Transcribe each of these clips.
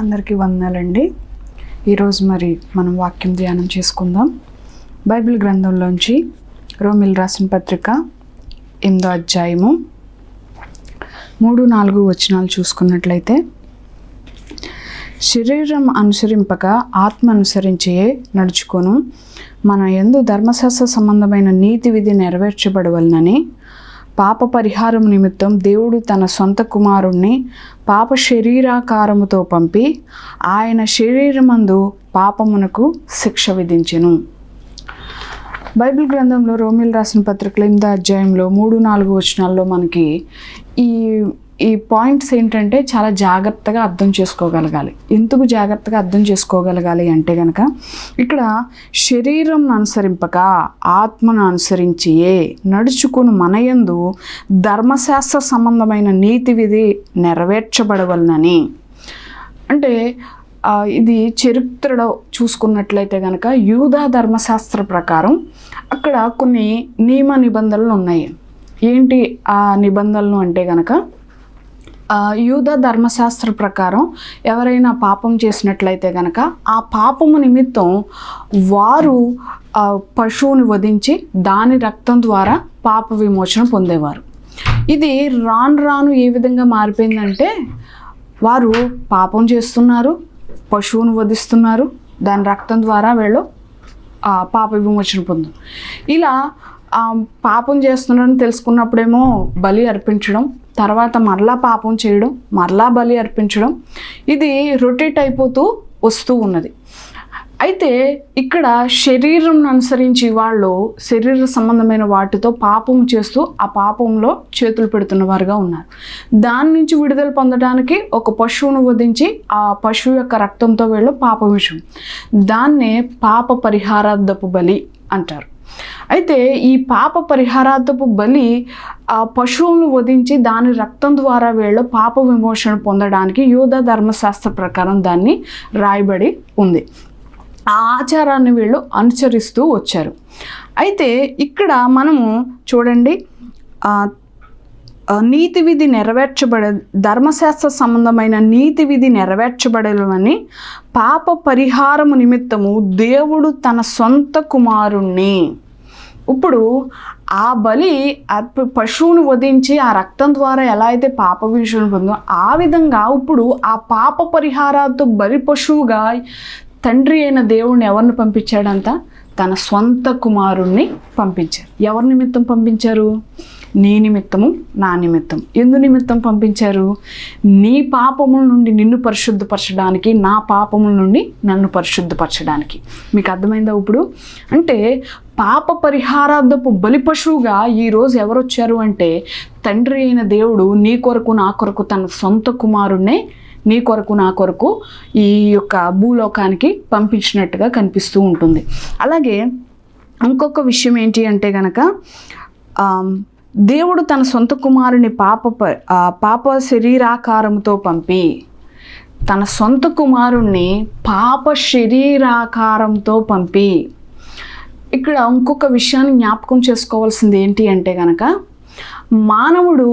అందరికీ వందనాలండి. ఈరోజు మరి మనం వాక్యం ధ్యానం చేసుకుందాం. బైబిల్ గ్రంథంలోంచి రోమిల్ రాసిన పత్రిక ఎనిమిదో అధ్యాయము. మూడు నాలుగు వచనాలు చూసుకున్నట్లయితే శరీరం అనుసరింపక ఆత్మ అనుసరించే నడుచుకొను. మన ఎందు ధర్మశాస్త్ర సంబంధమైన నీతి విధి నెరవేర్చబడవలనని పాప పరిహారం నిమిత్తం దేవుడు తన సొంత కుమారుణ్ణి పాప శరీరాకారముతో పంపి ఆయన శరీరమందు పాపమునకు శిక్ష విధించెను. బైబిల్ గ్రంథంలో రోమిల్ రాసిన పత్రికలు ఎనిమిదో అధ్యాయంలో మూడు నాలుగు వచనాల్లో మనకి ఈ ఈ పాయింట్స్ ఏంటంటే చాలా జాగ్రత్తగా అర్థం చేసుకోగలగాలి. ఎందుకు జాగ్రత్తగా అర్థం చేసుకోగలగాలి అంటే కనుక ఇక్కడ శరీరం అనుసరింపక ఆత్మను అనుసరించియే నడుచుకుని మనయందు ధర్మశాస్త్ర సంబంధమైన నీతి విధి నెరవేర్చబడవలనని. అంటే ఇది చరిత్రలో చూసుకున్నట్లయితే కనుక యూదా ధర్మశాస్త్ర ప్రకారం అక్కడ కొన్ని నియమ నిబంధనలు ఉన్నాయి. ఏంటి ఆ నిబంధనలు అంటే కనుక ఆ, యూద ధర్మశాస్త్ర ప్రకారం ఎవరైనా పాపం చేసినట్లయితే కనుక ఆ పాపము నిమిత్తం వారు పశువుని వధించి దాని రక్తం ద్వారా పాప విమోచన పొందేవారు. ఇది రాను రాను ఏ విధంగా మారిపోయిందంటే వారు పాపం చేస్తున్నారు పశువును వధిస్తున్నారు. దాని రక్తం ద్వారా వీళ్ళు పాప విమోచన పొందు. ఇలా పాపం చేస్తున్నారని తెలుసుకున్నప్పుడేమో బలి అర్పించడం తర్వాత మరలా పాపం చేయడం మరలా బలి అర్పించడం ఇది రొటేట్ అయిపోతూ వస్తూ ఉన్నది. అయితే ఇక్కడ శరీరం అనుసరించి వాళ్ళు శరీర సంబంధమైన వాటితో పాపం చేస్తూ ఆ పాపంలో చేతులు పెడుతున్న వారుగా ఉన్నారు. దాని నుంచి విడుదల పొందడానికి ఒక పశువును వధించి ఆ పశువు యొక్క రక్తంతో వీళ్ళు పాప విషయం దాన్నే పాప పరిహారార్థపు బలి అంటారు. అయితే ఈ పాప పరిహారార్థపు బలి ఆ పశువును వధించి దాని రక్తం ద్వారా వీళ్ళు పాప విమోచన పొందడానికి యూద ధర్మశాస్త్ర ప్రకారం దాన్ని రాయబడి ఉంది. ఆ ఆచారాన్ని వీళ్ళు అనుసరిస్తూ వచ్చారు. అయితే ఇక్కడ మనము చూడండి నీతి విధి నెరవేర్చబడే ధర్మశాస్త్ర సంబంధమైన నీతి విధి నెరవేర్చబడలని పాప పరిహారము నిమిత్తము దేవుడు తన సొంత కుమారుణ్ణి. ఇప్పుడు ఆ బలి పశువును వధించి ఆ రక్తం ద్వారా ఎలా అయితే పాప విషయం పొందో ఆ విధంగా ఇప్పుడు ఆ పాప పరిహారాలతో బలి పశువుగా తండ్రి అయిన దేవుణ్ణి ఎవరిని పంపించాడంట? తన సొంత కుమారుణ్ణి పంపించారు. ఎవరి నిమిత్తం పంపించారు? నీ నిమిత్తము నా నిమిత్తం. ఎందు నిమిత్తం పంపించారు? నీ పాపముల నుండి నిన్ను పరిశుద్ధపరచడానికి నా పాపముల నుండి నన్ను పరిశుద్ధపరచడానికి. మీకు అర్థమైందా ఇప్పుడు? అంటే పాప పరిహారార్థపు బలి పశువుగా ఈరోజు ఎవరు వచ్చారు అంటే తండ్రి అయిన దేవుడు నీ కొరకు నా కొరకు తన సొంత కుమారుణ్ణే నీ కొరకు నా కొరకు ఈ యొక్క భూలోకానికి పంపించినట్టుగా కనిపిస్తూ ఉంటుంది. అలాగే ఇంకొక విషయం ఏంటి అంటే గనక దేవుడు తన సొంత కుమారుని పాప పాప శరీరాకారంతో పంపి తన సొంత కుమారుణ్ణి పాప శరీరాకారంతో పంపి. ఇక్కడ ఇంకొక విషయాన్ని జ్ఞాపకం చేసుకోవాల్సింది ఏంటి అంటే గనక మానవుడు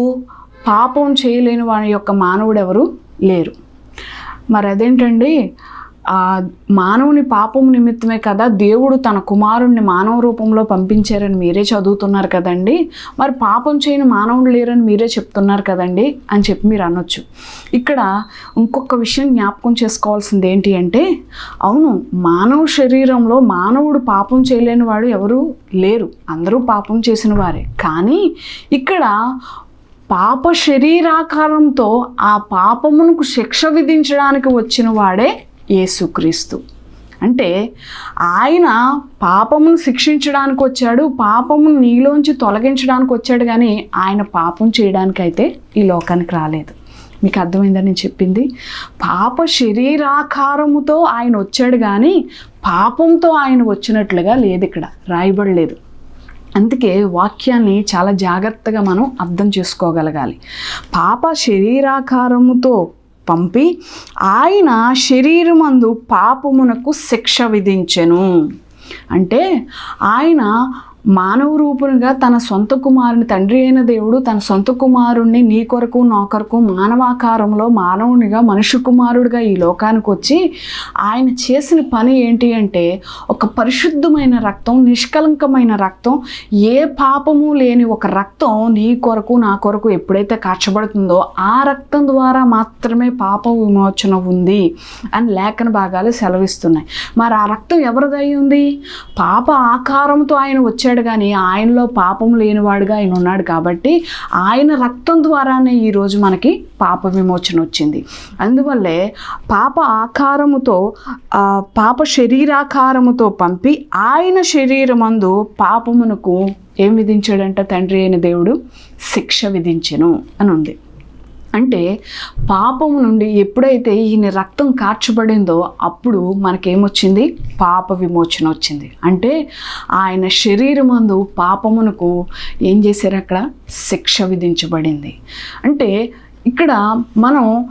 పాపం చేయలేని వారి యొక్క మానవుడు ఎవరు లేరు. మరి అదేంటండి ఆ మానవుని పాపం నిమిత్తమే కదా దేవుడు తన కుమారుణ్ణి మానవ రూపంలో పంపించారని మీరే చదువుతున్నారు కదండి? మరి పాపం చేయని మానవుడు లేరని మీరే చెప్తున్నారు కదండి? అని చెప్పి మీరు అనొచ్చు. ఇక్కడ ఇంకొక విషయం జ్ఞాపకం చేసుకోవాల్సింది ఏంటి అంటే అవును మానవ శరీరంలో మానవుడు పాపం చేయలేని వాడు ఎవరు లేరు. అందరూ పాపం చేసిన వారే. కానీ ఇక్కడ పాప శరీరాకారంతో ఆ పాపమునకు శిక్ష విధించడానికి వచ్చిన వాడే యేసుక్రీస్తు. అంటే ఆయన పాపమును శిక్షించడానికి వచ్చాడు పాపమును నీలోంచి తొలగించడానికి వచ్చాడు కానీ ఆయన పాపం చేయడానికి అయితే ఈ లోకానికి రాలేదు. మీకు అర్థమైందని నేను చెప్పింది? పాప శరీరాకారముతో ఆయన వచ్చాడు కానీ పాపంతో ఆయన వచ్చినట్లుగా లేదు ఇక్కడ రాయబడలేదు. అందుకే వాక్యాన్ని చాలా జాగ్రత్తగా మనం అర్థం చేసుకోగలగాలి. పాప శరీరాకారముతో పంపి ఆయన శరీరమందు పాపమునకు శిక్ష విధించెను. అంటే ఆయన మానవ రూపునిగా తన సొంత కుమారుని తండ్రి అయిన దేవుడు తన సొంత కుమారుణ్ణి నీ కొరకు నా కొరకు మానవాకారంలో మానవునిగా మనుష్య కుమారుడిగా ఈ లోకానికి వచ్చి ఆయన చేసిన పని ఏంటి అంటే ఒక పరిశుద్ధమైన రక్తం నిష్కలంకమైన రక్తం ఏ పాపము లేని ఒక రక్తం నీ కొరకు నా కొరకు ఎప్పుడైతే కాచబడుతుందో ఆ రక్తం ద్వారా మాత్రమే పాప విమోచన ఉంది అని లేఖన భాగాలు సెలవిస్తున్నాయి. మరి ఆ రక్తం ఎవరిదై ఉంది? పాప ఆకారంతో ఆయన వచ్చాడు కానీ ఆయనలో పాపం లేనివాడుగా ఆయన ఉన్నాడు కాబట్టి ఆయన రక్తం ద్వారానే ఈరోజు మనకి పాప విమోచన వచ్చింది. అందువల్లే పాప ఆకారముతో పాప శరీరాకారముతో పంపి ఆయన శరీరమందు పాపమునకు ఏం విధించాడంట? తండ్రి అయిన దేవుడు శిక్ష విధించెను అని ఉంది అంటే పాపం నుండి ఎప్పుడైతే ఈయన రక్తం కార్చబడిందో అప్పుడు మనకేమొచ్చింది? పాప విమోచన వచ్చింది. అంటే ఆయన శరీరమందు పాపమునకు ఏం చేశారు అక్కడ? శిక్ష విధించబడింది. అంటే ఇక్కడ మనం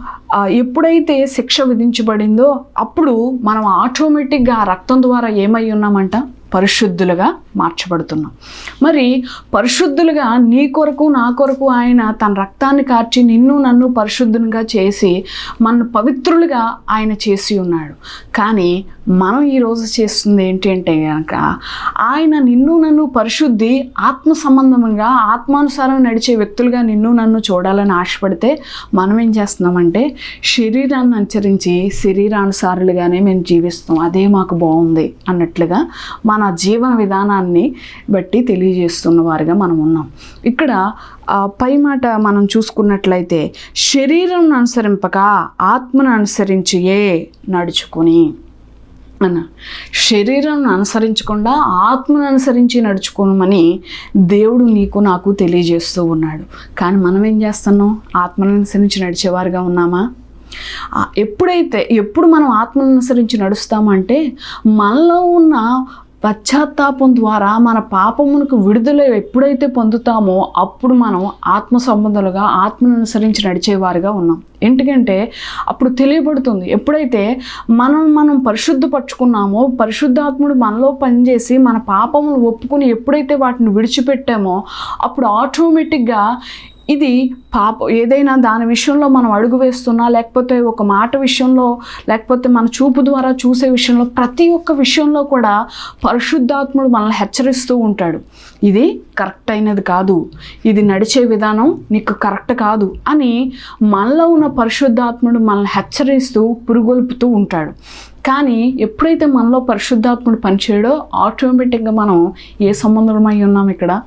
ఎప్పుడైతే శిక్ష విధించబడిందో అప్పుడు మనం ఆటోమేటిక్గా ఆ రక్తం ద్వారా ఏమై ఉన్నామంట? పరిశుద్ధులుగా మార్చబడుతున్నాం. మరి పరిశుద్ధులుగా నీ కొరకు నా కొరకు ఆయన తన రక్తాన్ని కార్చి నిన్ను నన్ను పరిశుద్ధునిగా చేసి మన పవిత్రులుగా ఆయన చేసి ఉన్నాడు. కానీ మనం ఈరోజు చేస్తుంది ఏంటి అంటే కనుక ఆయన నిన్ను నన్ను పరిశుద్ధి ఆత్మ సంబంధంగా ఆత్మానుసారం నడిచే వ్యక్తులుగా నిన్ను నన్ను చూడాలని ఆశపడితే మనం ఏం చేస్తున్నామంటే శరీరాన్ని అనుసరించి శరీరానుసారులుగానే మేము జీవిస్తాం అదే మాకు బాగుంది అన్నట్లుగా మన జీవన విధానాన్ని బట్టి తెలియజేస్తున్న వారిగా మనం ఉన్నాం. ఇక్కడ పై మాట మనం చూసుకున్నట్లయితే శరీరం అనుసరింపక ఆత్మను అనుసరించియే నడుచుకొని అన్న. శరీరం అనుసరించకుండా ఆత్మను అనుసరించి నడుచుకోమని దేవుడు నీకు నాకు తెలియజేస్తూ ఉన్నాడు. కానీ మనం ఏం చేస్తున్నాం? ఆత్మను అనుసరించి నడిచేవారుగా ఉన్నామా? ఎప్పుడైతే ఎప్పుడు మనం ఆత్మను అనుసరించి నడుస్తామంటే మనలో ఉన్న పశ్చాత్తాపం ద్వారా మన పాపమునకు విడుదల ఎప్పుడైతే పొందుతామో అప్పుడు మనం ఆత్మ సంబంధాలుగా ఆత్మను అనుసరించి నడిచేవారుగా ఉన్నాం. ఎందుకంటే అప్పుడు తెలియబడుతుంది ఎప్పుడైతే మనం మనం పరిశుద్ధపరచుకున్నామో పరిశుద్ధాత్ముడు మనలో పనిచేసి మన పాపములు ఒప్పుకుని ఎప్పుడైతే వాటిని విడిచిపెట్టామో అప్పుడు ఆటోమేటిక్గా ఇది పాప ఏదైనా దాని విషయంలో మనం అడుగు వేస్తున్నా లేకపోతే ఒక మాట విషయంలో లేకపోతే మన చూపు ద్వారా చూసే విషయంలో ప్రతి ఒక్క విషయంలో కూడా పరిశుద్ధాత్ముడు మనల్ని హెచ్చరిస్తూ ఉంటాడు. ఇది కరెక్ట్ అయినది కాదు. ఇది నడిచే విధానం నీకు కరెక్ట్ కాదు అని మనలో ఉన్న పరిశుద్ధాత్ముడు మనల్ని హెచ్చరిస్తూ పురుగొల్పుతూ ఉంటాడు. కానీ ఎప్పుడైతే మనలో పరిశుద్ధాత్ముడు పనిచేయడో ఆటోమేటిక్గా మనం ఏ సంబంధులమై ఉన్నాం ఇక్కడ?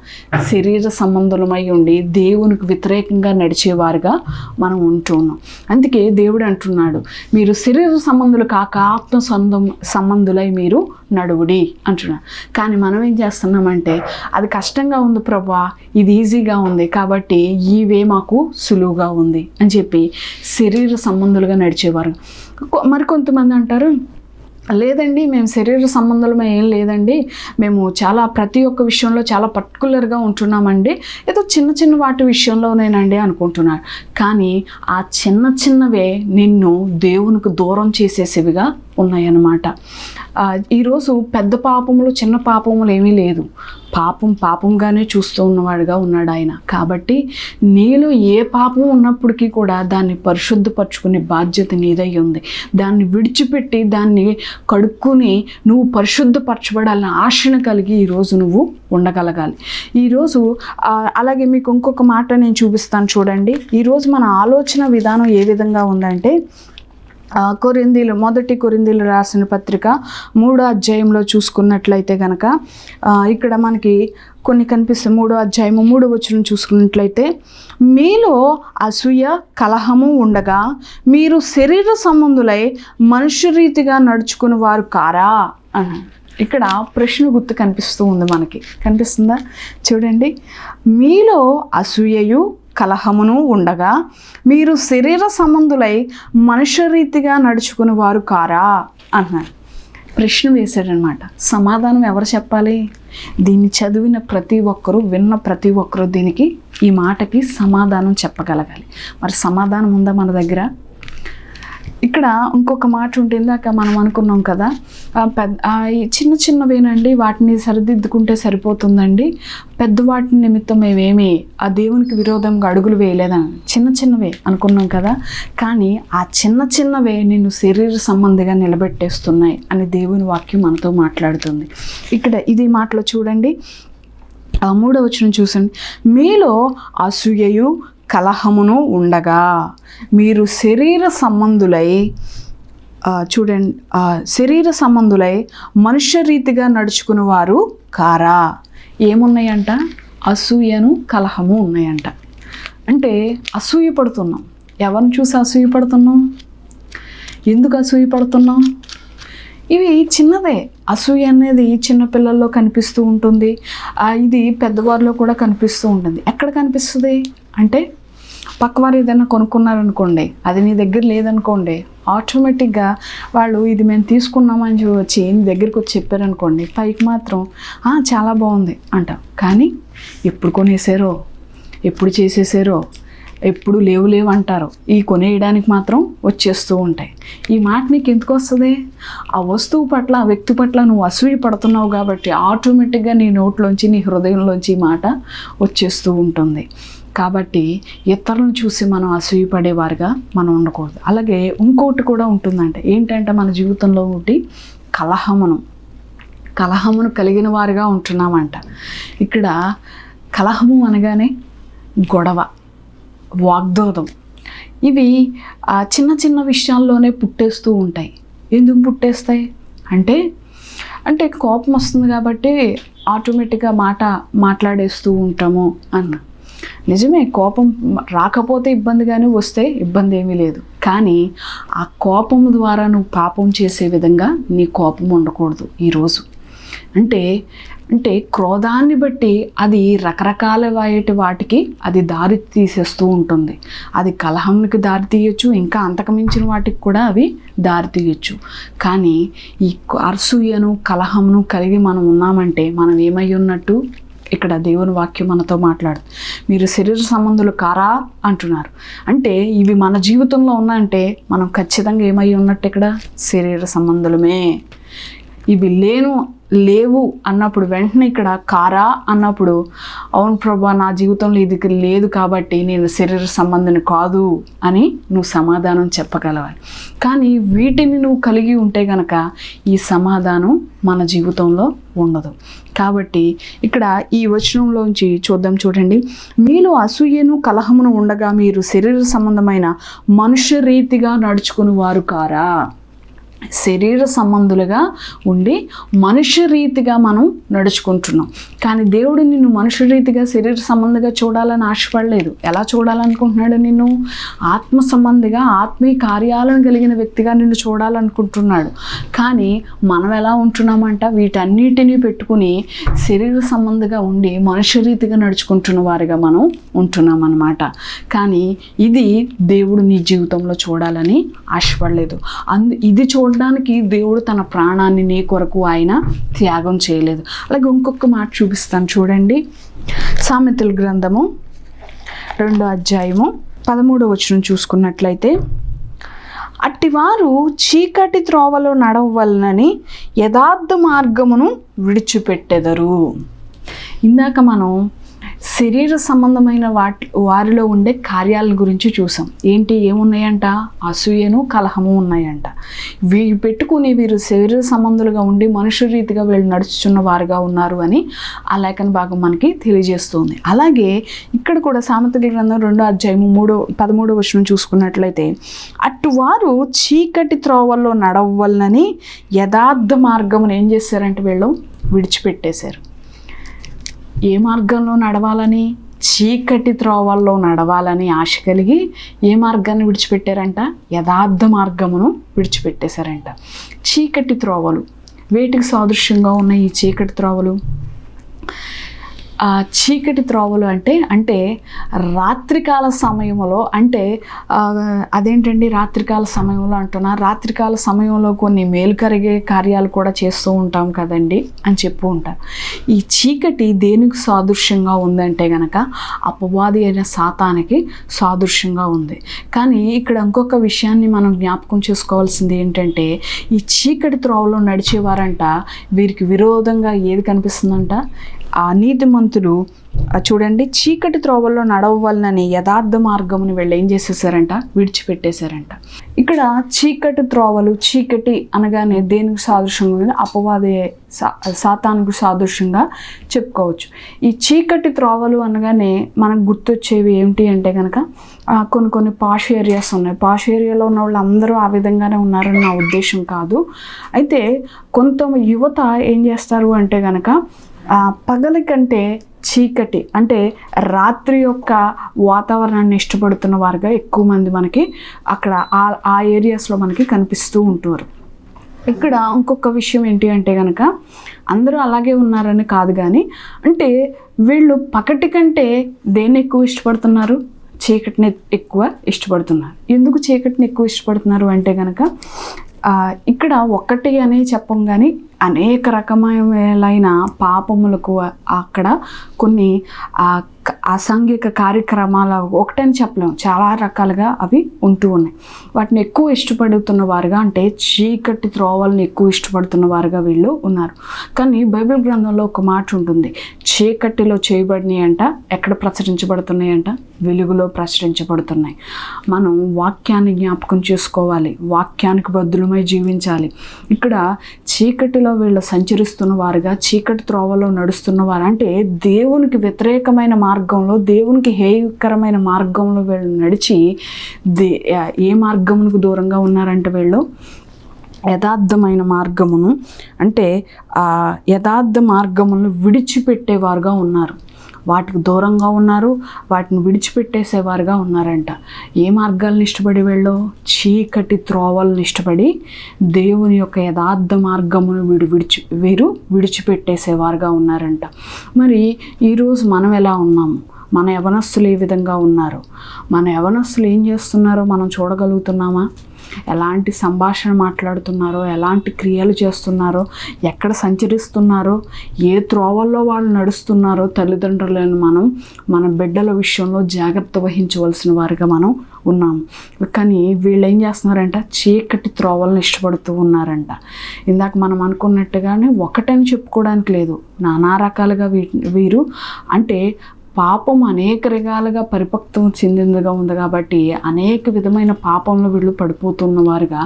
శరీర సంబంధులమై ఉండి దేవునికి వ్యతిరేకంగా నడిచేవారుగా మనం ఉంటూ ఉన్నాం. అందుకే దేవుడు అంటున్నాడు మీరు శరీర సంబంధులు కాక ఆత్మ సంబంధం సంబంధులై మీరు నడువుడి అంటున్నాడు. కానీ మనం ఏం చేస్తున్నామంటే అది కష్టంగా ఉంది ప్రభా ఇది ఈజీగా ఉంది కాబట్టి ఈ వే మాకు సులువుగా ఉంది అని చెప్పి శరీర సంబంధులుగా నడిచేవారు. మరి కొంతమంది అంటారు లేదండి మేము శరీర సంబంధం ఏం లేదండి. మేము చాలా ప్రతి ఒక్క విషయంలో చాలా పర్టికులర్గా ఉంటున్నామండి. ఏదో చిన్న చిన్న వాటి విషయంలోనేనండి అనుకుంటున్నారు. కానీ ఆ చిన్న చిన్నవే నిన్ను దేవునికి దూరం చేసేసేవిగా ఉన్నాయన్నమాట. ఈరోజు పెద్ద పాపములు చిన్న పాపములు ఏమీ లేదు. పాపం పాపంగానే చూస్తూ ఉన్నవాడుగా ఉన్నాడు ఆయన. కాబట్టి నీలో ఏ పాపం ఉన్నప్పటికీ కూడా దాన్ని పరిశుద్ధపరచుకునే బాధ్యత నీదై ఉంది. దాన్ని విడిచిపెట్టి దాన్ని కడుక్కుని నువ్వు పరిశుద్ధపరచబడాలని ఆశను కలిగి ఈరోజు నువ్వు ఉండగలగాలి. ఈరోజు అలాగే మీకు ఇంకొక మాట నేను చూపిస్తాను చూడండి. ఈరోజు మన ఆలోచన విధానం ఏ విధంగా ఉందంటే కొరిందీలు మొదటి కొరిందీలు రాసిన పత్రిక మూడో అధ్యాయంలో చూసుకున్నట్లయితే గనక ఇక్కడ మనకి కొన్ని కనిపిస్తాయి. మూడో అధ్యాయము మూడో వచనం చూసుకున్నట్లయితే మీలో అసూయ కలహము ఉండగా మీరు శరీర సంబంధులై మనుష్య రీతిగా నడుచుకుని వారు కారా? అని. ఇక్కడ ప్రశ్న గుర్తు కనిపిస్తూ ఉంది మనకి. కనిపిస్తుందా? చూడండి. మీలో అసూయయు కలహమును ఉండగా మీరు శరీర సంబంధులై మనుష్య రీతిగా నడుచుకుని వారు కారా? అన్నారు ప్రశ్న వేశాడనమాట సమాధానం ఎవరు చెప్పాలి? దీన్ని చదివిన ప్రతి ఒక్కరూ విన్న ప్రతి ఒక్కరూ దీనికి ఈ మాటకి సమాధానం చెప్పగలగాలి. మరి సమాధానం ఉందా మన దగ్గర? ఇక్కడ ఇంకొక మాట ఉంటుంది ఇందాక మనం అనుకున్నాం కదా పెద్ద చిన్న చిన్నవేనండి వాటిని సరిదిద్దుకుంటే సరిపోతుందండి. పెద్ద వాటి నిమిత్తం మేమేమి ఆ దేవునికి విరోధంగా అడుగులు వేయలేదని చిన్న చిన్నవే అనుకున్నాం కదా. కానీ ఆ చిన్న చిన్నవే నిన్ను శరీర సంబంధిగా నిలబెట్టేస్తున్నాయి అని దేవుని వాక్యం మనతో మాట్లాడుతుంది. ఇక్కడ ఇది మాటలో చూడండి. ఆ మూడవ వచనం చూసండి. మీలో అసూయయు కలహమును ఉండగా. మీరు శరీర సంబంధులై చూడండి శరీర సంబంధులై మనుష్య రీతిగా నడుచుకుని వారు కారా? ఏమున్నాయంట? అసూయను కలహము ఉన్నాయంట. అంటే అసూయ పడుతున్నాం. ఎవరిని చూసి అసూయ పడుతున్నాం? ఎందుకు అసూయ పడుతున్నాం? ఇవి చిన్నదే అసూయ అనేది చిన్నపిల్లల్లో కనిపిస్తూ ఉంటుంది. ఇది పెద్దవారిలో కూడా కనిపిస్తూ ఉంటుంది. ఎక్కడ కనిపిస్తుంది? అంటే పక్కవారు ఏదైనా కొనుక్కున్నారనుకోండి అది నీ దగ్గర లేదనుకోండి ఆటోమేటిక్గా వాళ్ళు ఇది మేము తీసుకున్నామని వచ్చి నీ దగ్గరికి వచ్చి చెప్పారనుకోండి పైకి మాత్రం చాలా బాగుంది అంట. కానీ ఎప్పుడు కొనేసారో ఎప్పుడు చేసేసారో ఎప్పుడు లేవు లేవు అంటారు. ఈ కొనేయడానికి మాత్రం వచ్చేస్తూ ఉంటాయి. ఈ మాట నీకు ఎందుకు వస్తుంది? ఆ వస్తువు పట్ల ఆ వ్యక్తి పట్ల నువ్వు అసూయ పడుతున్నావు కాబట్టి ఆటోమేటిక్గా నీ నోట్లోంచి నీ హృదయంలోంచి ఈ మాట వచ్చేస్తూ ఉంటుంది. కాబట్టి ఇతరులను చూసి మనం అసూయపడేవారుగా మనం ఉండకూడదు. అలాగే ఇంకోటి కూడా ఉంటుందంటే ఏంటంటే మన జీవితంలో ఒకటి కలహమును కలహమును కలిగిన వారుగా ఉంటున్నామంట. ఇక్కడ కలహము అనగానే గొడవ వాగ్దోదం. ఇవి చిన్న చిన్న విషయాల్లోనే పుట్టేస్తూ ఉంటాయి. ఎందుకు పుట్టేస్తాయి? అంటే అంటే కోపం వస్తుంది కాబట్టి ఆటోమేటిక్గా మాట మాట్లాడేస్తూ ఉంటాము అన్న. నిజమే కోపం రాకపోతే ఇబ్బంది కానీ వస్తే ఇబ్బంది ఏమీ లేదు. కానీ ఆ కోపం ద్వారా నువ్వు పాపం చేసే విధంగా నీ కోపం ఉండకూడదు ఈరోజు అంటే అంటే క్రోధాన్ని బట్టి అది రకరకాల వాటి వాటికి అది దారి తీసేస్తూ ఉంటుంది. అది కలహంకి దారి తీయచ్చు ఇంకా అంతకమించిన వాటికి కూడా అవి దారి తీయచ్చు. కానీ ఈ అసూయను కలహంను కలిగి మనం ఉన్నామంటే మనం ఏమై ఉన్నట్టు? ఇక్కడ దేవుని వాక్యం మనతో మాట్లాడు. మీరు శరీర సంబంధులు కారా? అంటున్నారు. అంటే ఇవి మన జీవితంలో ఉన్నాయంటే మనం ఖచ్చితంగా ఏమై ఉన్నట్టు ఇక్కడ? శరీర సంబంధులమే. ఇవి లేను లేవు అన్నప్పుడు వెంటనే ఇక్కడ కారా అన్నప్పుడు అవును ప్రభా నా జీవితంలో ఇది లేదు కాబట్టి నేను శరీర సంబంధం కాదు అని నువ్వు సమాధానం చెప్పగలవాలి కానీ వీటిని నువ్వు కలిగి ఉంటే గనక ఈ సమాధానం మన జీవితంలో ఉండదు. కాబట్టి ఇక్కడ ఈ వచనంలోంచి చూద్దాం చూడండి. మీలో అసూయను కలహమును ఉండగా మీరు శరీర సంబంధమైన మనుష్య రీతిగా నడుచుకుని వారు కారా? శరీర సంబంధులుగా ఉండి మనుష్య రీతిగా మనం నడుచుకుంటున్నాం. కానీ దేవుడు నిన్ను మనుష్య రీతిగా శరీర సంబంధిగా చూడాలని ఆశపడలేదు. ఎలా చూడాలనుకుంటున్నాడు నిన్ను? ఆత్మ సంబంధిగా ఆత్మీయ కార్యాలను కలిగిన వ్యక్తిగా నిన్ను చూడాలనుకుంటున్నాడు. కానీ మనం ఎలా ఉంటున్నామంట? వీటన్నిటినీ పెట్టుకుని శరీర సంబంధిగా ఉండి మనుష్య రీతిగా నడుచుకుంటున్న వారిగా మనం ఉంటున్నాం అన్నమాట కానీ ఇది దేవుడు నీ జీవితంలో చూడాలని ఆశపడలేదు. అందు ఇది చూడ చూడడానికి దేవుడు తన ప్రాణాన్ని నీ కొరకు ఆయన త్యాగం చేయలేదు. అలాగే ఇంకొక మాట చూపిస్తాను చూడండి. సామెతల గ్రంథము రెండో అధ్యాయము పదమూడో వచనం చూసుకున్నట్లయితే అట్టివారు చీకటి త్రోవలో నడవలనని యథార్థ మార్గమును విడిచిపెట్టెదరు. ఇందాక మనం శరీర సంబంధమైన వాటి వారిలో ఉండే కార్యాల గురించి చూసాం. ఏంటి ఏమున్నాయంట? అసూయను కలహము ఉన్నాయంట. వీరు పెట్టుకుని వీరు శరీర సంబంధులుగా ఉండి మనుషు రీతిగా వీళ్ళు నడుచుచున్న వారుగా ఉన్నారు అని ఆ లేఖన భాగం మనకి తెలియజేస్తుంది. అలాగే ఇక్కడ కూడా సామెతల గ్రంథం రెండో అధ్యాయము మూడో పదమూడో వచనం చూసుకున్నట్లయితే అటువారు చీకటి త్రోవల్లో నడవలనని యథార్థ మార్గమును ఏం చేశారంటే వీళ్ళు విడిచిపెట్టేశారు. ఏ మార్గంలో నడవాలని చీకటి త్రోవల్లో నడవాలని ఆశ కలిగి ఏ మార్గాన్ని విడిచిపెట్టారంట? యథార్థ మార్గమును విడిచిపెట్టేశారంట. చీకటి త్రోవలు. వేటికి సాదృశ్యంగా ఉన్న ఈ చీకటి త్రోవలు? చీకటి త్రోవలు అంటే అంటే రాత్రికాల సమయంలో అంటే అదేంటండి రాత్రికాల సమయంలో అంటున్నా? రాత్రికాల సమయంలో కొన్ని మేలు కరిగే కార్యాలు కూడా చేస్తూ ఉంటాం కదండి అని చెప్పు ఉంటారు ఈ చీకటి దేనికి సాదృశ్యంగా ఉందంటే గనక అపవాది అయిన సాతానికి సాదృశ్యంగా ఉంది. కానీ ఇక్కడ ఇంకొక విషయాన్ని మనం జ్ఞాపకం చేసుకోవాల్సింది ఏంటంటే ఈ చీకటి త్రోవలో నడిచేవారంట వీరికి విరోధంగా ఏది కనిపిస్తుందంట? ఆ నీతిమంతులు చూడండి చీకటి త్రోవల్లో నడవవలనని యథార్థ మార్గమును వెళ్ళి ఏం చేసేసారంట? విడిచిపెట్టేశారంట. ఇక్కడ చీకటి త్రోవలు చీకటి అనగానే దేనికి సాదృశ్యంగా అపవాదే సా సాతానికి సాదృశ్యంగా చెప్పుకోవచ్చు. ఈ చీకటి త్రోవలు అనగానే మనకు గుర్తొచ్చేవి ఏంటి అంటే కనుక కొన్ని కొన్ని పాష్ ఏరియాస్ ఉన్నాయి. పాష్ ఏరియాలో ఉన్న వాళ్ళు అందరూ ఆ విధంగానే ఉన్నారని నా ఉద్దేశం కాదు. అయితే కొంత యువత ఏం చేస్తారు అంటే కనుక పగలి కంటే చీకటి అంటే రాత్రి యొక్క వాతావరణాన్ని ఇష్టపడుతున్న వారుగా ఎక్కువ మంది మనకి అక్కడ ఆ ఆ ఏరియాస్లో మనకి కనిపిస్తూ ఉంటారు. ఇక్కడ ఇంకొక విషయం ఏంటి అంటే కనుక అందరూ అలాగే ఉన్నారని కాదు కానీ అంటే వీళ్ళు పకటి కంటే దేన్ని ఎక్కువ ఇష్టపడుతున్నారు? చీకటిని ఎక్కువ ఇష్టపడుతున్నారు. ఎందుకు చీకటిని ఎక్కువ ఇష్టపడుతున్నారు అంటే కనుక ఇక్కడ ఒక్కటి అని చెప్పం కానీ అనేక రకమైన పాపములకు అక్కడ కొన్ని అసాంఘిక కార్యక్రమాల ఒకటని చెప్పలేము చాలా రకాలుగా అవి ఉంటూ ఉన్నాయి. వాటిని ఎక్కువ ఇష్టపడుతున్న వారుగా అంటే చీకటి త్రోవల్ని ఎక్కువ ఇష్టపడుతున్న వారుగా వీళ్ళు ఉన్నారు. కానీ బైబిల్ గ్రంథంలో ఒక మాట ఉంటుంది. చీకటిలో చేయబడినాయి అంట ఎక్కడ ప్రచురించబడుతున్నాయి అంట? వెలుగులో ప్రచురించబడుతున్నాయి. మనం వాక్యాన్ని జ్ఞాపకం చేసుకోవాలి. వాక్యానికి బద్దులమై జీవించాలి. ఇక్కడ చీకటిలో వీళ్ళు సంచరిస్తున్న వారుగా చీకటి త్రోవలో నడుస్తున్న వారు. అంటే దేవునికి వ్యతిరేకమైన మార్గంలో దేవునికి హేయకరమైన మార్గంలో వీళ్ళు నడిచి దే ఏ మార్గమునకు దూరంగా ఉన్నారంటే వీళ్ళు? యథార్థమైన మార్గమును అంటే యథార్థ మార్గమును విడిచిపెట్టేవారుగా ఉన్నారు. వాటికి దూరంగా ఉన్నారు వాటిని విడిచిపెట్టేసేవారుగా ఉన్నారంట. ఏ మార్గాలను ఇష్టపడి వెళ్ళో? చీకటి త్రోవలను ఇష్టపడి దేవుని యొక్క యథార్థ మార్గమును వీడు విడిచి వీరు విడిచిపెట్టేసేవారుగా ఉన్నారంట. మరి ఈరోజు మనం ఎలా ఉన్నాము మన యవనస్తులు ఏ విధంగా ఉన్నారు? మన యవనస్తులు ఏం చేస్తున్నారో మనం చూడగలుగుతున్నామా? ఎలాంటి సంభాషణ మాట్లాడుతున్నారో ఎలాంటి క్రియలు చేస్తున్నారో ఎక్కడ సంచరిస్తున్నారో ఏ త్రోవల్లో వాళ్ళు నడుస్తున్నారో తల్లిదండ్రులను మనం మన బిడ్డల విషయంలో జాగ్రత్త వహించవలసిన వారిగా మనం ఉన్నాము. కానీ వీళ్ళు ఏం చేస్తున్నారంట? చీకటి త్రోవలను ఇష్టపడుతూ ఉన్నారంట. ఇందాక మనం అనుకున్నట్టుగానే ఒకటని చెప్పుకోవడానికి లేదు. నానా రకాలుగా వీ వీరు అంటే పాపం అనేక రకాలుగా పరిపక్వం చెందిందిగా ఉంది కాబట్టి అనేక విధమైన పాపంలో వీళ్ళు పడిపోతున్న వారుగా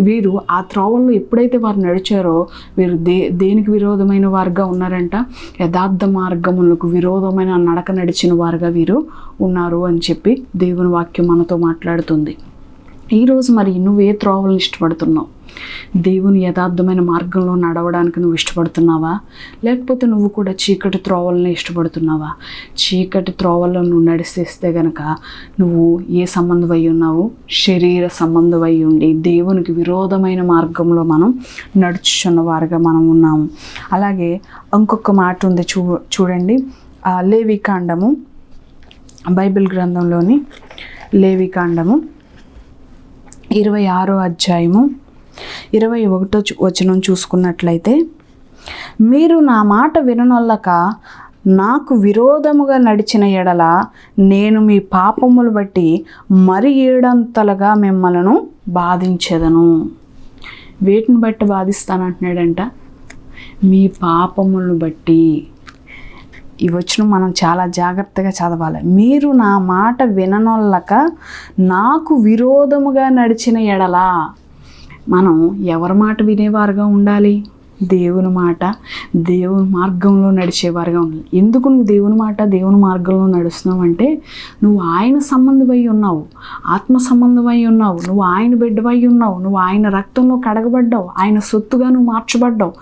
వీరు ఆ త్రోవల్లో ఎప్పుడైతే వారు నడిచారో వీరు దే దేనికి విరోధమైన వారుగా ఉన్నారంట? యథార్థ మార్గములకు విరోధమైన నడక నడిచిన వారుగా వీరు ఉన్నారు అని చెప్పి దేవుని వాక్యం మనతో మాట్లాడుతుంది. ఈరోజు మరి నువ్వు ఏ త్రోవలను ఇష్టపడుతున్నావు? దేవుని యథార్థమైన మార్గంలో నడవడానికి నువ్వు ఇష్టపడుతున్నావా? లేకపోతే నువ్వు కూడా చీకటి త్రోవల్ని ఇష్టపడుతున్నావా? చీకటి త్రోవల్లో నువ్వు నడిచేస్తే గనక నువ్వు ఏ సంబంధమై ఉన్నావు? శరీర సంబంధం ఉండి దేవునికి విరోధమైన మార్గంలో మనం నడుచున్న వారుగా మనం ఉన్నాము. అలాగే ఇంకొక మాట ఉంది చూ చూడండి. లేవికాండము బైబిల్ గ్రంథంలోని లేవికాండము ఇరవై ఆరో అధ్యాయము ఇరవై ఒకటో వచనం చూసుకున్నట్లయితే మీరు నా మాట విననొల్లక నాకు విరోధముగా నడిచిన ఎడల నేను మీ పాపములు బట్టి మరి ఏడంతలుగా మిమ్మలను బాధించెదను. వీటిని బట్టి బాధిస్తానంటున్నాడంట. మీ పాపములను బట్టి. ఇవచ్చును మనం చాలా జాగ్రత్తగా చదవాలి. మీరు నా మాట విననొల్లక నాకు విరోధముగా నడిచిన ఎడలా మనం ఎవరి మాట వినేవారుగా ఉండాలి? దేవుని మాట దేవుని మార్గంలో నడిచేవారుగా ఉండాలి. ఎందుకు నువ్వు దేవుని మాట దేవుని మార్గంలో నడుస్తున్నావు అంటే నువ్వు ఆయన సంబంధమై ఉన్నావు ఆత్మ సంబంధమై ఉన్నావు నువ్వు ఆయన బిడ్డవై ఉన్నావు నువ్వు ఆయన రక్తంలో కడగబడ్డావు ఆయన సొత్తుగా నువ్వు మార్చబడ్డావు.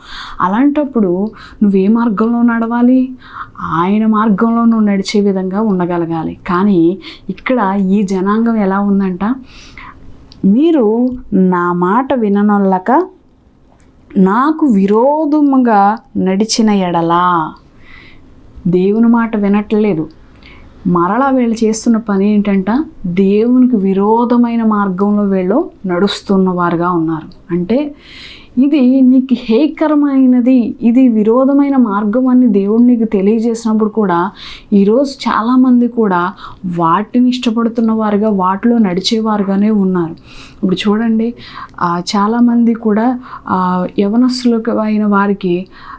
అలాంటప్పుడు నువ్వు ఏ మార్గంలో నడవాలి? ఆయన మార్గంలో నువ్వు నడిచే విధంగా ఉండగలగాలి. కానీ ఇక్కడ ఈ జనాంగం ఎలా ఉందంట? మీరు నా మాట విననొల్లక నాకు విరోధముగా నడిచిన ఎడలా? దేవుని మాట వినట్లేదు. మరలా వీళ్ళు చేస్తున్న పని ఏంటంట? దేవునికి విరోధమైన మార్గంలో వీళ్ళు నడుస్తున్న వారుగా ఉన్నారు. అంటే ఇది నీకు హేకరమైనది ఇది విరోధమైన మార్గం అని దేవుడు నీకు తెలియజేసినప్పుడు కూడా ఈరోజు చాలామంది కూడా వాటిని ఇష్టపడుతున్న వారుగా వాటిలో నడిచేవారుగానే ఉన్నారు. ఇప్పుడు చూడండి చాలామంది కూడా ఆ, యవనస్తులకు అయిన వారికి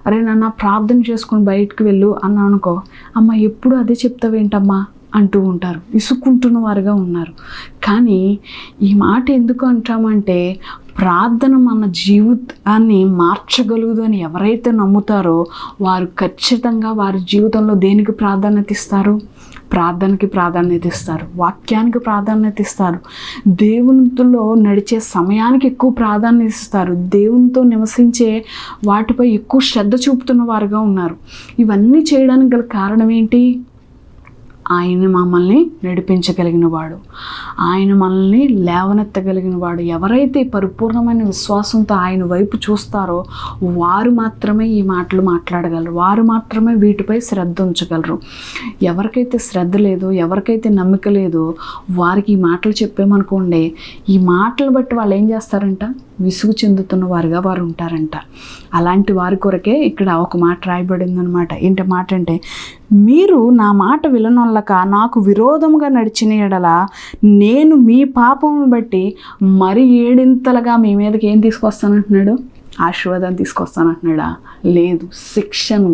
అరే నన్ను ప్రార్థన చేసుకొని బయటకు వెళ్ళు అన్నా అనుకో అమ్మ ఎప్పుడు అదే చెప్తావేంటమ్మా? అంటూ ఉంటారు. విసుక్కుంటున్న వారుగా ఉన్నారు. కానీ ఈ మాట ఎందుకు అంటామంటే ప్రార్థన మన జీవితాన్ని మార్చగలదు అని ఎవరైతే నమ్ముతారో వారు ఖచ్చితంగా వారి జీవితంలో దేనికి ప్రాధాన్యత ఇస్తారు? ప్రార్థనకి ప్రాధాన్యత ఇస్తారు. వాక్యానికి ప్రాధాన్యత ఇస్తారు. దేవునితో నడిచే సమయానికి ఎక్కువ ప్రాధాన్యత ఇస్తారు. దేవునితో నివసించే వాటిపై ఎక్కువ శ్రద్ధ చూపుతున్న వారుగా ఉన్నారు. ఇవన్నీ చేయడానికి గల కారణం ఏంటి? ఆయన మమ్మల్ని నడిపించగలిగిన వాడు ఆయన మనల్ని లేవనెత్తగలిగిన వాడు ఎవరైతే పరిపూర్ణమైన విశ్వాసంతో ఆయన వైపు చూస్తారో వారు మాత్రమే ఈ మాటలు మాట్లాడగలరు. వారు మాత్రమే వీటిపై శ్రద్ధ ఉంచగలరు. ఎవరికైతే శ్రద్ధ లేదో ఎవరికైతే నమ్మిక లేదో వారికి ఈ మాటలు చెప్పామనుకోండి ఈ మాటలు బట్టి వాళ్ళు ఏం చేస్తారంట? విసుగు చెందుతున్న వారుగా వారు ఉంటారంట. అలాంటి వారి కొరకే ఇక్కడ ఒక మాట రాయబడింది అనమాట ఏంటి మాట అంటే మీరు నా మాట విలనొల్లక నాకు విరోధముగా నడిచిన ఎడల నేను మీ పాపమును బట్టి మరి ఏడింతలుగా మీ మీదకి ఏం తీసుకొస్తానంటున్నాడు? ఆశీర్వాదాన్ని తీసుకొస్తానంటున్నాడా? లేదు శిక్షను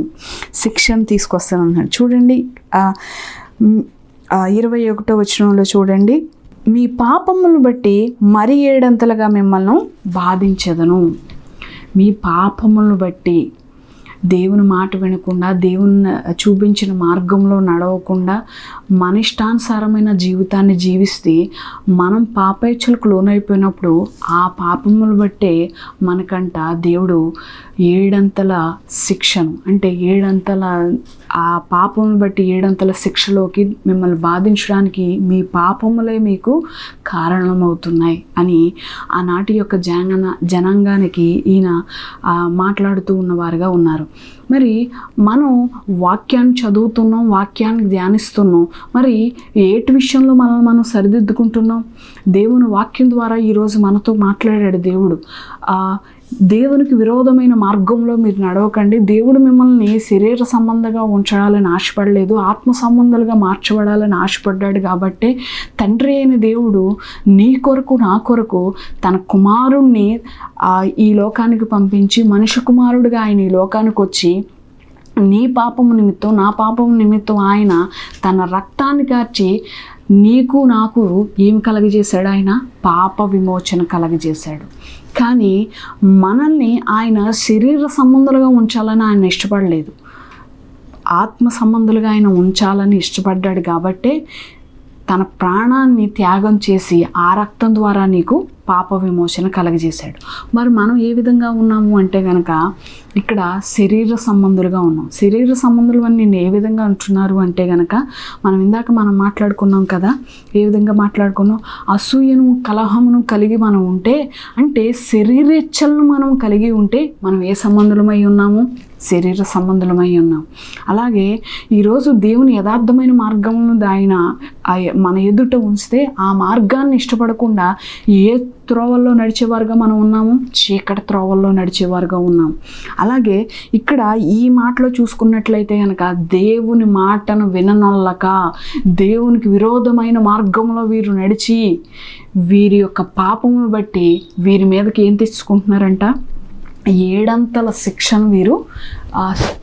శిక్షను తీసుకొస్తానంటున్నాడు. చూడండి ఇరవై ఒకటో వచనంలో చూడండి మీ పాపములను బట్టి మరి ఏడంతలుగా మిమ్మల్ని బాధించదను. మీ పాపములను బట్టి దేవుని మాట వినకుండా దేవుని చూపించిన మార్గంలో నడవకుండా మన ఇష్టానుసారమైన జీవితాన్ని జీవిస్తే మనం పాపేచ్ఛలకు లోనైపోయినప్పుడు ఆ పాపములు బట్టే మనకంట దేవుడు ఏడంతల శిక్షను అంటే ఏడంతల ఆ పాపమును బట్టి ఏడంతల శిక్షలోకి మిమ్మల్ని బాధించడానికి మీ పాపములే మీకు కారణమవుతున్నాయి అని ఆనాటి యొక్క జన జనాంగానికి ఈయన మాట్లాడుతూ ఉన్నవారుగా ఉన్నారు. మరి మనం వాక్యాన్ని చదువుతున్నాం వాక్యాన్ని ధ్యానిస్తున్నాం. మరి ఏటి విషయంలో మనం మనం సరిదిద్దుకుంటున్నాం? దేవుని వాక్యం ద్వారా ఈరోజు మనతో మాట్లాడాడు దేవుడు. దేవునికి విరోధమైన మార్గంలో మీరు నడవకండి. దేవుడు మిమ్మల్ని శరీర సంబంధంగా ఉంచడాలని ఆశపడలేదు ఆత్మ సంబంధాలుగా మార్చబడాలని ఆశపడ్డాడు కాబట్టి తండ్రి అయిన దేవుడు నీ కొరకు నా కొరకు తన కుమారుణ్ణి ఈ లోకానికి పంపించి మనిషి కుమారుడిగా ఆయన ఈ లోకానికి వచ్చి నీ పాపము నిమిత్తం నా పాపము నిమిత్తం ఆయన తన రక్తాన్ని కార్చి నీకు నాకు ఏమి కలగజేశాడు ఆయన? పాప విమోచన కలగజేశాడు. కానీ మనల్ని ఆయన శరీర సంబంధాలుగా ఉంచాలని ఆయన ఇష్టపడలేదు. ఆత్మ సంబంధులుగా ఆయన ఉంచాలని ఇష్టపడ్డాడు కాబట్టే తన ప్రాణాన్ని త్యాగం చేసి ఆ రక్తం ద్వారా నీకు పాప విమోచన కలగజేశాడు. మరి మనం ఏ విధంగా ఉన్నాము అంటే కనుక ఇక్కడ శరీర సంబంధులుగా ఉన్నాం. శరీర సంబంధులు అని నేను ఏ విధంగా అంటున్నారు అంటే కనుక మనం ఇందాక మనం మాట్లాడుకున్నాం కదా ఏ విధంగా మాట్లాడుకున్నాం? అసూయను కలహమును కలిగి మనం ఉంటే అంటే శరీరేచ్ఛలను మనం కలిగి ఉంటే మనం ఏ సంబంధులమై ఉన్నాము? శరీర సంబంధులమై ఉన్నాం. అలాగే ఈరోజు దేవుని యథార్థమైన మార్గమును ఆయన మన ఎదుట ఉంచితే ఆ మార్గాన్ని ఇష్టపడకుండా ఏ త్రోవల్లో నడిచేవారుగా మనం ఉన్నాము? చీకటి త్రోవల్లో నడిచేవారుగా ఉన్నాం. అలాగే ఇక్కడ ఈ మాటలో చూసుకున్నట్లయితే కనుక దేవుని మాటను విననొల్లక దేవునికి విరోధమైన మార్గంలో వీరు నడిచి వీరి యొక్క పాపమును బట్టి వీరి మీదకి ఏం తెచ్చుకుంటున్నారంట? ఏడంతల శిక్షను వీరు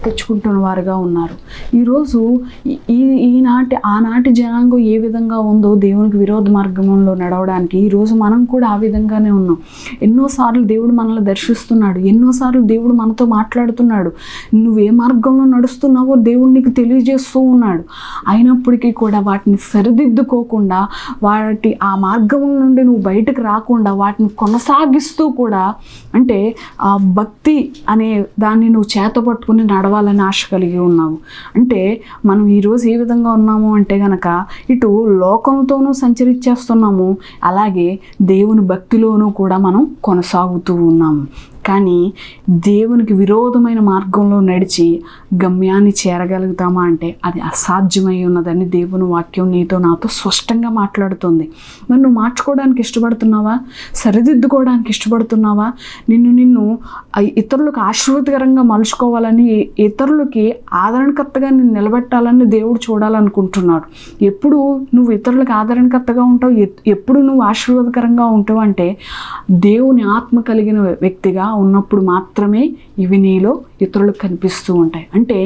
తెచ్చుకుంటున్న వారుగా ఉన్నారు. ఈరోజు ఈ- ఈనాటి ఆనాటి జనాంగం ఏ విధంగా ఉందో దేవునికి విరోధ మార్గంలో నడవడానికి ఈరోజు మనం కూడా ఆ విధంగానే ఉన్నాం. ఎన్నోసార్లు దేవుడు మనల్ని దర్శిస్తున్నాడు ఎన్నోసార్లు దేవుడు మనతో మాట్లాడుతున్నాడు. నువ్వు ఏ మార్గంలో నడుస్తున్నావో దేవుడు నీకు తెలియజేస్తూ ఉన్నాడు. అయినప్పటికీ కూడా వాటిని సరిదిద్దుకోకుండా వాటి ఆ మార్గం నుండి నువ్వు బయటకు రాకుండా వాటిని కొనసాగిస్తూ కూడా అంటే ఆ భక్తి అనే దాన్ని నువ్వు చేతపడు పట్టుకుని నడవాలని ఆశ కలిగి ఉన్నావు. అంటే మనం ఈరోజు ఏ విధంగా ఉన్నాము అంటే గనక ఇటు లోకంతోనూ సంచరించేస్తున్నాము అలాగే దేవుని భక్తిలోనూ కూడా మనం కొనసాగుతూ ఉన్నాము. కానీ దేవునికి విరోధమైన మార్గంలో నడిచి గమ్యాన్ని చేరగలుగుతామా అంటే అది అసాధ్యమై ఉన్నదని దేవుని వాక్యం నీతో నాతో స్పష్టంగా మాట్లాడుతుంది. మరి నువ్వు మార్చుకోవడానికి ఇష్టపడుతున్నావా? సరిదిద్దుకోవడానికి ఇష్టపడుతున్నావా? నిన్ను నిన్ను ఇతరులకు ఆశీర్వదకరంగా మలుచుకోవాలని ఇతరులకి ఆదరణకర్తగా నిన్ను నిలబెట్టాలని దేవుడు చూడాలనుకుంటున్నాడు. ఎప్పుడు నువ్వు ఇతరులకు ఆదరణకర్తగా ఉంటావు? ఎప్పుడు నువ్వు ఆశీర్వాదకరంగా ఉంటావు అంటే దేవుని ఆత్మ కలిగిన వ్యక్తిగా ఉన్నప్పుడు మాత్రమే ఇవి నీలో ఇతరులకు కనిపిస్తూ ఉంటాయి. అంటే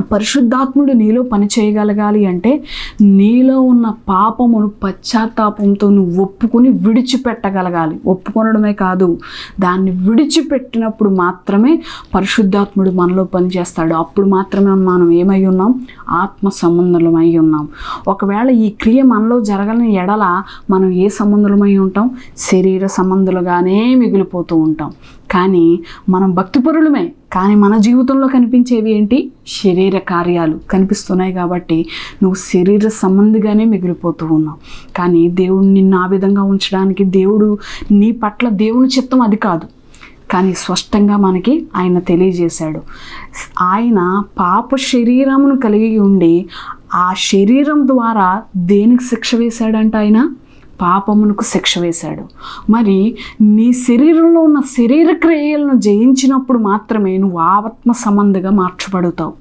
పరిశుద్ధాత్ముడు నీలో పని చేయగలగాలి అంటే నీలో ఉన్న పాపమును పశ్చాత్తాపంతో నువ్వు ఒప్పుకొని విడిచిపెట్టగలగాలి. ఒప్పుకొనడమే కాదు దాన్ని విడిచిపెట్టినప్పుడు మాత్రమే పరిశుద్ధాత్ముడు మనలో పనిచేస్తాడు. అప్పుడు మాత్రమే మనం ఏమై ఉన్నాం? ఆత్మ సంబంధులమై ఉన్నాం. ఒకవేళ ఈ క్రియ మనలో జరగని ఎడల మనం ఏ సంబంధులమై ఉంటాం? శరీర సంబంధులుగానే మిగిలిపోతూ ఉంటాం. కానీ మనం భక్తిపరులమే కానీ మన జీవితంలో కనిపించేవి ఏంటి? శరీర కార్యాలు కనిపిస్తున్నాయి కాబట్టి నువ్వు శరీర సంబంధిగానే మిగిలిపోతూ ఉన్నావు. కానీ దేవుడు నిన్ను ఆ విధంగా ఉంచడానికి దేవుడు నీ పట్ల దేవుని చిత్తం అది కాదు. కానీ స్పష్టంగా మనకి ఆయన తెలియజేశాడు. ఆయన పాప శరీరమును కలిగి ఉండి ఆ శరీరం ద్వారా దేనికి శిక్ష వేశాడంట ఆయన? పాపమునకు శిక్ష వేశాడు. మరి నీ శరీరంలో ఉన్న శరీర క్రియలను జయించినప్పుడు మాత్రమే నువ్వు ఆత్మ సంబంధిగా మార్చబడుతావు.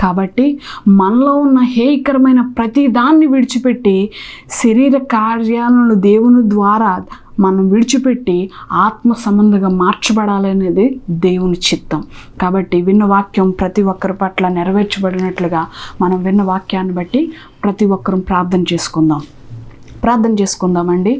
కాబట్టి మనలో ఉన్న హేయకరమైన ప్రతి దాన్ని విడిచిపెట్టి శరీర కార్యాలను దేవుని ద్వారా మనం విడిచిపెట్టి ఆత్మ సంబంధంగా మార్చబడాలనేది దేవుని చిత్తం. కాబట్టి విన్న వాక్యం ప్రతి ఒక్కరి పట్ల నెరవేర్చబడినట్లుగా మనం విన్న వాక్యాన్ని బట్టి ప్రతి ఒక్కరూ ప్రార్థన చేసుకుందాం. ప్రార్థన చేసుకుందామండి.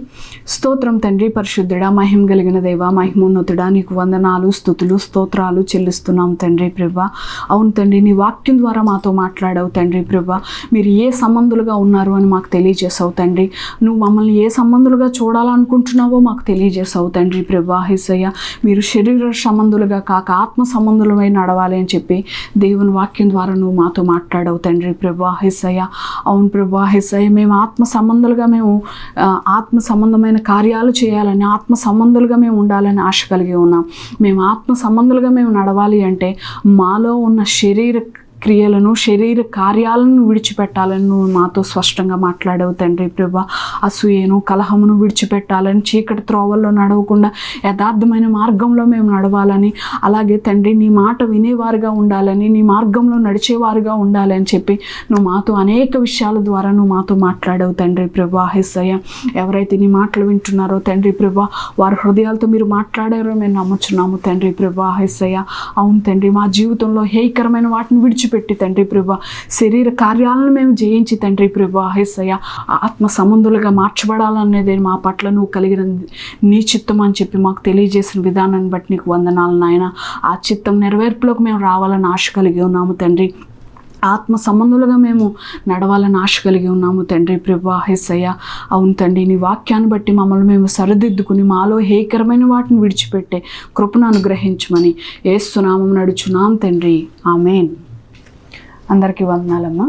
స్తోత్రం తండ్రి పరిశుద్ధుడా మహిమ కలిగిన దేవ మహిమోన్నతుడా నీకు వందనాలు స్థుతులు స్తోత్రాలు చెల్లిస్తున్నాం తండ్రి ప్రభా. అవును తండ్రి నీ వాక్యం ద్వారా మాతో మాట్లాడావు తండ్రి ప్రభా. మీరు ఏ సంబంధులుగా ఉన్నారు అని మాకు తెలియజేసావు తండ్రి. నువ్వు మమ్మల్ని ఏ సంబంధులుగా చూడాలనుకుంటున్నావో మాకు తెలియజేసావు తండ్రి ప్రభా. హిసయ్య మీరు శరీర సంబంధులుగా కాక ఆత్మ సంబంధులమై నడవాలి అని చెప్పి దేవుని వాక్యం ద్వారా నువ్వు మాతో మాట్లాడావు తండ్రి ప్రభా. హిసయ్య అవును ప్రభా. హిసయ్య మేము ఆత్మ సంబంధులుగా మేము ఆత్మ సంబంధమైన కార్యాలు చేయాలని ఆత్మ సంబంధులుగా మేము ఉండాలని ఆశ కలిగి ఉన్నాం. మేము ఆత్మ సంబంధులుగా మేము నడవాలి అంటే మాలో ఉన్న శరీర క్రియలను శరీర కార్యాలను విడిచిపెట్టాలని నువ్వు మాతో స్పష్టంగా మాట్లాడావు తండ్రి ప్రభా. అసూయను కలహమును విడిచిపెట్టాలని చీకటి త్రోవల్లో నడవకుండా యథార్థమైన మార్గంలో మేము నడవాలని అలాగే తండ్రి నీ మాట వినేవారుగా ఉండాలని నీ మార్గంలో నడిచేవారుగా ఉండాలని చెప్పి నువ్వు మాతో అనేక విషయాల ద్వారా నువ్వు మాతో మాట్లాడావు తండ్రి ప్రభా. హిస్సయ్య ఎవరైతే నీ మాటలు వింటున్నారో తండ్రి ప్రభా వారి హృదయాలతో మీరు మాట్లాడారో మేము నమ్ముచున్నాము తండ్రి ప్రభా. హిస్సయ్య అవును తండ్రి మా జీవితంలో హేయకరమైన వాటిని విడిచి విడిచిపెట్టి తండ్రి ప్రభా. శరీర కార్యాలను మేము జయించి తండ్రి ప్రభా హిస్సయ్య ఆత్మ సముందులుగా మార్చబడాలనేది మా పట్ల నువ్వు కలిగిన నీ చిత్తం అని చెప్పి మాకు తెలియజేసిన విధానాన్ని బట్టి నీకు వందనాలు నాయన. ఆ చిత్తం నెరవేర్పులోకి మేము రావాలని ఆశ కలిగి ఉన్నాము తండ్రి. ఆత్మ సంబంధులుగా మేము నడవాలని ఆశ కలిగి ఉన్నాము తండ్రి ప్రభా హెస్సయ్య అవును తండ్రి నీ వాక్యాన్ని బట్టి మమ్మల్ని మేము సరిదిద్దుకుని మాలో హేకరమైన వాటిని విడిచిపెట్టే కృపను అనుగ్రహించమని ఏస్తున్నామం నడుచున్నాం తండ్రి. ఆమెన్. అందరికీ వందనాలమ్మా.